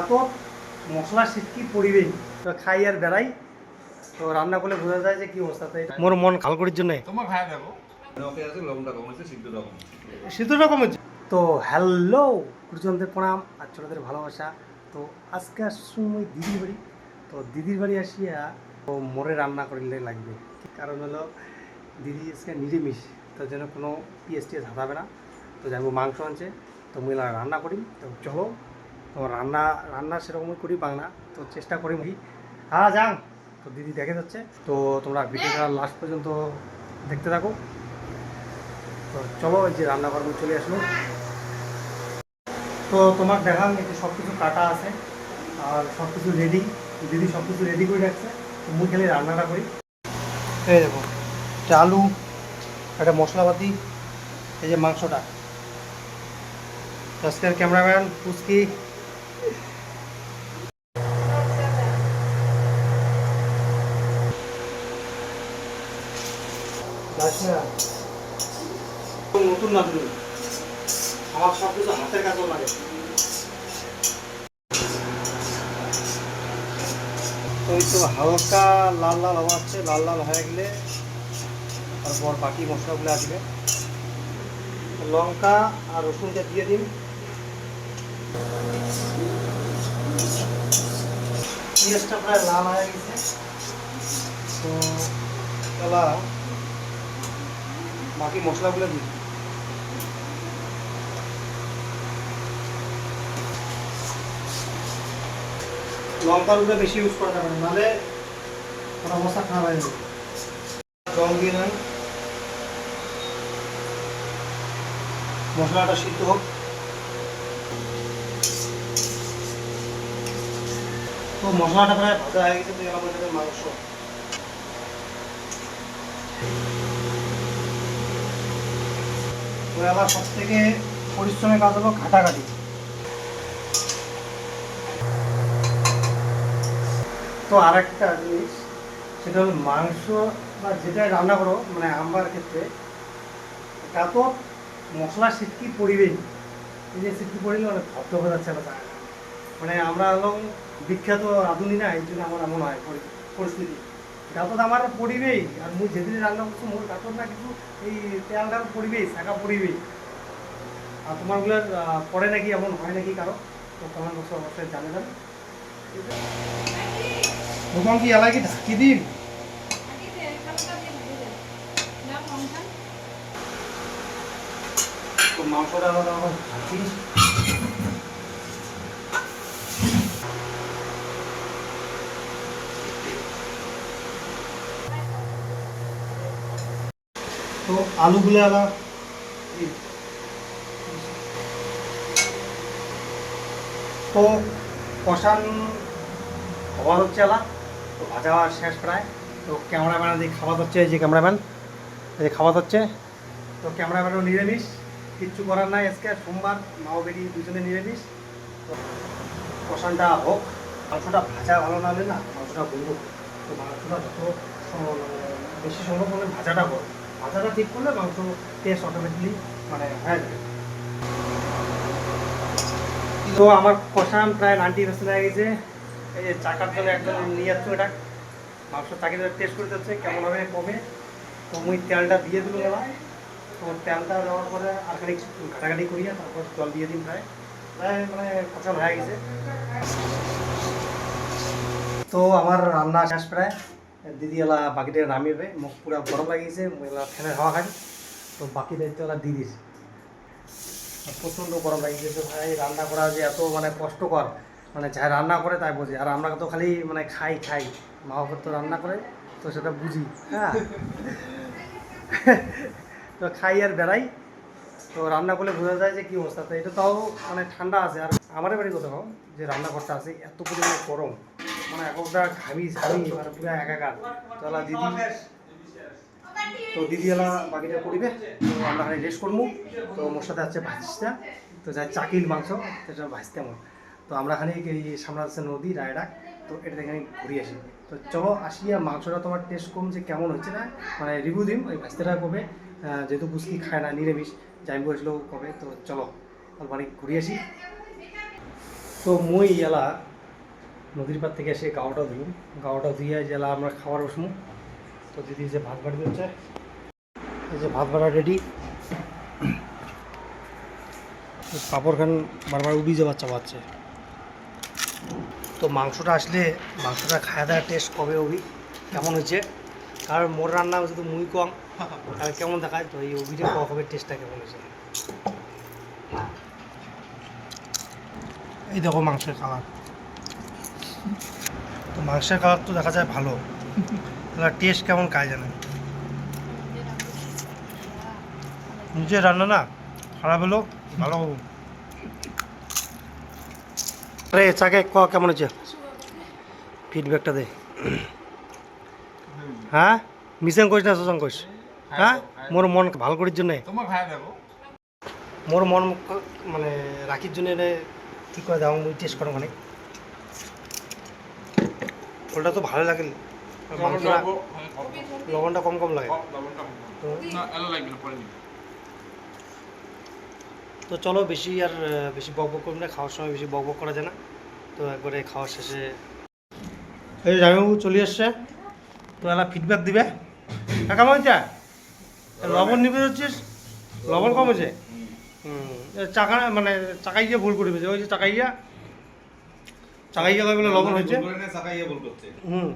এত মশলা সিটকি পড়িবেই তো খাই আর বেড়াই। তো রান্না করলে বোঝা যায় যে কি অবস্থা তো এটা মোর মন খাল করার জন্য। তোমার খাই দেবো ওকে আছে লবণটা কম আছে সিদ্ধটা কম সিদ্ধ রকম হচ্ছে তো হ্যালো গুরুজনদের প্রণাম আর ছোটদের ভালোবাসা। তো আজকে ওই দিদির বাড়ি। তো দিদির বাড়ি আসিয়া তো মোরে রান্না করিলে লাগবে। কারণ হলো দিদি আজকে নিরামিষ তো যেন কোনো পিএস টিএস হাতাবে না। তো যাব মাংস আনছে তো মহিলা রান্না করি। তো চলো তো রান্না রান্না সেরকমই করি বাংলা, তো চেষ্টা করি কি হ্যাঁ যান তো দিদি দেখে যাচ্ছে। তো তোমরা ভিডিওটা লাস্ট পর্যন্ত দেখতে থাকো। তো চলো যে রান্নাঘর চলে আসলো। তো তোমার এই যে সব কিছু কাটা আছে, আর সব কিছু রেডি দিদি সব কিছু রেডি করে রাখছে। তো মুই খালি রান্নাটা করি। এই দেখো, একটা আলু, একটা মশলাপাতি, এই যে মাংসটা। আজকের ক্যামেরাম্যান পুচকি। নতুন না আমার হালকা লাল লাল হওয়া হচ্ছে লাল লাল হয়ে গেলে তারপর বাকি মশলাগুলো আসবে লঙ্কা আর রসুনটা দিয়ে দিন। পেঁয়াজটা প্রায় লাল হয়ে গেছে। তো তাহলে বাকি মশলাগুলো দিই লঙ্কারগুলো বেশি ইউজ করা যাবে না, নাহলে ওর অবস্থা খারাপ হয়ে যাবে। জল দিয়ে নেন। মশলাটা সিদ্ধ হোক। তো মশলাটা প্রায় হয়ে গেছে তো এর মধ্যে মাংস তো এবার সব থেকে পরিশ্রমের কাজ হলো ঘাটাঘাটি তো আর একটা জিনিস সেটা হলো মাংস বা যেটা রান্না করো মানে আমার ক্ষেত্রে তা তো মশলা সিটকি পড়িবেই এই যে সিটকি পড়িলে মানে ভদ্র হয়ে যাচ্ছে না। মানে আমরা হলাম বিখ্যাত রাঁধুনি না এই জন্য আমার এমন হয় পরি- পরিস্থিতি। গাতত আমার পড়িবেই আর মুই যেদিন রান্না করছি মোর গাতত না কিছু এই তেলটা পড়িবেই শাখা পড়িবেই আর তোমারগুলো পড়ে নাকি এমন হয় নাকি কারও? তো কমেন্ট বক্সে অবশ্যই জানাবেন। দোকান কি এলাকি ঢাকি দিন তো মাংসটা ঢাকি তো আলুগুলো আলাদা তো কষান হওয়া হচ্ছে আলা তো ভাজা হওয়ার শেষ প্রায়। তো ক্যামেরাম্যান দিয়ে খাওয়া হচ্ছে, এই যে ক্যামেরাম্যান, এই খাওয়া হচ্ছে। তো ক্যামেরাম্যানও নিরামিষ, কিচ্ছু করার নাই আজকে, সোমবার, মাও বেরিয়ে দুজনে নিরামিষ। তো কষানটা হোক, মাংসটা ভাজা ভালো না হলে না মাংসটা বন্ধু তো মাংসটা যত বেশি সম্ভব হলে ভাজাটা করো ভাজাটা ঠিক করলে মাংস টেস্ট অটোমেটিকলি মানে হয়ে যাবে। তো আমার কষান প্রায় নাইনটি পার্সেন্ট হয়ে গেছে। এই যে চাকার জন্য একদম নিয়ে যাচ্ছ এটা মাংস চাকি টেস্ট করে যাচ্ছে, কেমন হবে কমে। তো মুই তেলটা দিয়ে দিল এবার। তো তেলটা দেওয়ার পরে আর খানিক ঘাটাঘাটি করিয়া তারপর জল দিয়ে দিন প্রায়। প্রায় মানে কষান হয়ে গেছে। তো আমার রান্না শেষ প্রায়। দিদি এলা বাকিটা নামিয়ে দেবে মুখ পুরো গরম লাগিয়েছে ফ্যানের হাওয়া খাই তো বাকি দায়িত্ব এলা দিয়েছে প্রচণ্ড গরম লাগিয়েছে ভাই রান্না করা যে এত মানে কষ্টকর মানে যা রান্না করে তাই বোঝে আর আমরা তো খালি মানে খাই খাই। মা বাবার তো রান্না করে তো সেটা বুঝি হ্যাঁ তো খাই আর বেড়াই তো রান্না করলে বোঝা যায় যে কী অবস্থা তো এটা তাও মানে ঠান্ডা আছে। আর আমাদের বাড়ি কোথাও যে রান্না রান্নাঘরটা আছে, এত পরিমাণে গরম মানে এককটা ঘামি ঝামি মানে পুরো একাকার। তো এলা দিদি। তো দিদি এলা বাকিটা করিবে। তো আমরা খালি রেস্ট করব তো মোর সাথে আছে ভাজটা তো যা চাকির মাংস সেটা ভাজতে আমার তো আমরা খালি এই সামনে আছে নদী রায়ডাক তো এটা এখানে ঘুরে আসি। তো চলো আসিয়া মাংসটা তোমার টেস্ট কম যে কেমন হচ্ছে না। মানে রিভিউ দিম। ওই ভাজতেটা কবে যেহেতু বুঝকি খায় না, নিরামিষ। যাই বসলেও কবে। তো চলো বাড়ি ঘুরে আসি। তো মুই এলা নদীর পার থেকে এসে গাওটা দিলাম গাওটা ধুয়ে জেলা আমরা খাবার বসুন তো দিদি যে ভাত বাড়ি দিচ্ছে, এই যে ভাত বাড়া রেডি পাপড় খান বারবার উবি বাচ্চা চাপাচ্ছে তো মাংসটা আসলে, মাংসটা খাওয়া দাওয়ার টেস্ট কবে হবি কেমন হয়েছে? কারণ মোর রান্না হচ্ছে তো মুই কম। তাহলে কেমন দেখায়? তো এই অভিটা কবে টেস্টটা কেমন হয়েছে? এই দেখো মাংসের কালার তো মাংসের কালার তো দেখা যায় ভালো। তাহলে টেস্ট কেমন কাজ জানে নিজে রান্না না খারাপ হলো ভালো হব। আরে চাকে ক কেমন হয়েছে? ফিডব্যাকটা দে। হ্যাঁ? মিশন করিস না শশাঙ্ক করিস? হ্যাঁ? মোর মন ভালো করির জন্যে। মোর মন মানে রাখির জন্য ঠিক করে দাও টেস্ট করো মানে ওটা তো ভালো লাগে। লবণটা কম কম লাগে। তো চলো বেশি আর বেশি বক বক করব না খাওয়ার সময় বেশি বক বক করা যায় না। তো একবারে খাওয়ার শেষে এই জামাইবাবু চলে এসছে। তো এলা ফিডব্যাক দিবে। হ্যাঁ কেমন হয়েছে লবণ নিবে হচ্ছিস? লবণ কম হয়েছে? হুম। চাকা মানে চাকাইয়া ভুল করে ওই যে চাকাইয়া চাকাইয়া কয় বলে লবণ হয়েছে? হুম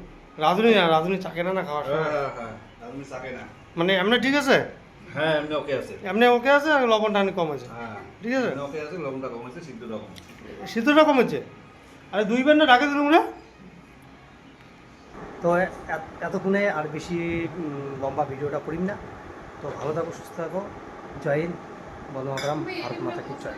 রাঁধুনি না রাঁধুনি চাকে না না খাওয়ার হ্যাঁ হ্যাঁ না। মানে এমনি ঠিক আছে? হ্যাঁ এমনি ওকে আছে। এমনি ওকে আছে আর লবণটা অনেক কম আছে? হ্যাঁ ঠিক আছে? ওকে আছে লবণটা কম আছে সিদ্ধটা কম শীতটা কম হচ্ছে আরে না ডাকে দিলাম রে তো এতক্ষণে আর বেশি লম্বা ভিডিওটা করিম না। তো ভালো থাকো সুস্থ থাকো। জয় হিন্দ। বন্ধু ভারত মাতা কি জয়